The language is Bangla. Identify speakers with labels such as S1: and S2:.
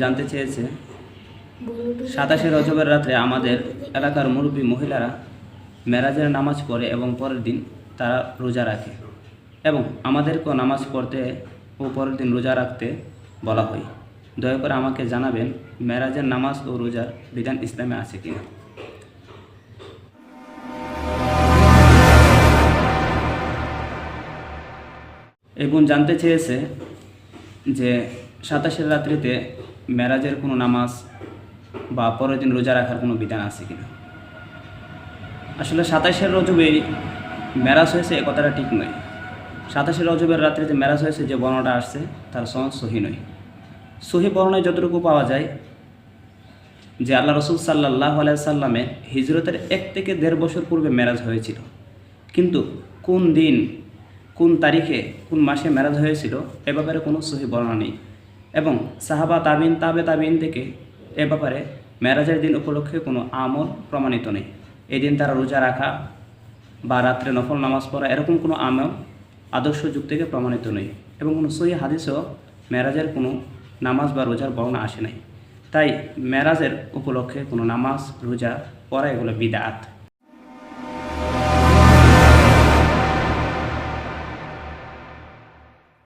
S1: জানতে চেয়েছে। সাতাশে রজবের রাত্রে আমাদের এলাকার মুরব্বী মহিলারা মেরাজের নামাজ পড়ে এবং পরের দিন তারা রোজা রাখে এবং আমাদেরকেও নামাজ পড়তে ও পরের দিন রোজা রাখতে বলা হয়। দয়া করে আমাকে জানাবেন মেরাজের নামাজ ও রোজার বিধান ইসলামে আছে কিনা। এই বোন জানতে চেয়েছে যে সাতাশের রাত্রিতে মেরাজের কোনো নামাজ বা পরের দিন রোজা রাখার কোনো বিধান আছে কিনা? আসলে সাতাশের রজবেই মেরাজ হয়েছে এ কথাটা ঠিক নয়। সাতাশের রজবের রাত্রে যে মেরাজ হয়েছে, যে বর্ণটা আসছে, তার সহজ সহি নয়। সহি বর্ণায় যতটুকু পাওয়া যায়, যে আল্লাহ রসুল সাল্লাহ সাল্লামের হিজরতের এক থেকে দেড় বছর পূর্বে মেরাজ হয়েছিল। কিন্তু কোন দিন, কোন তারিখে, কোন মাসে মেরাজ হয়েছিল, এ ব্যাপারে কোনো সহি বর্ণনা নেই। এবং সাহাবা তাবিন, তাবে তাবিন থেকে এ ব্যাপারে মেরাজের দিন উপলক্ষে কোনো আমল প্রমাণিত নেই। এই দিন তারা রোজা রাখা বা রাত্রে নফল নামাজ পড়া এরকম কোনো আমল আদর্শ যুগ থেকে প্রমাণিত নেই এবং কোনো সহি হাদিসেও মেরাজের কোনো নামাজ বা রোজার বর্ণনা আসে নাই। তাই মেরাজের উপলক্ষে কোনো নামাজ, রোজা পড়া এগুলো বিদাত।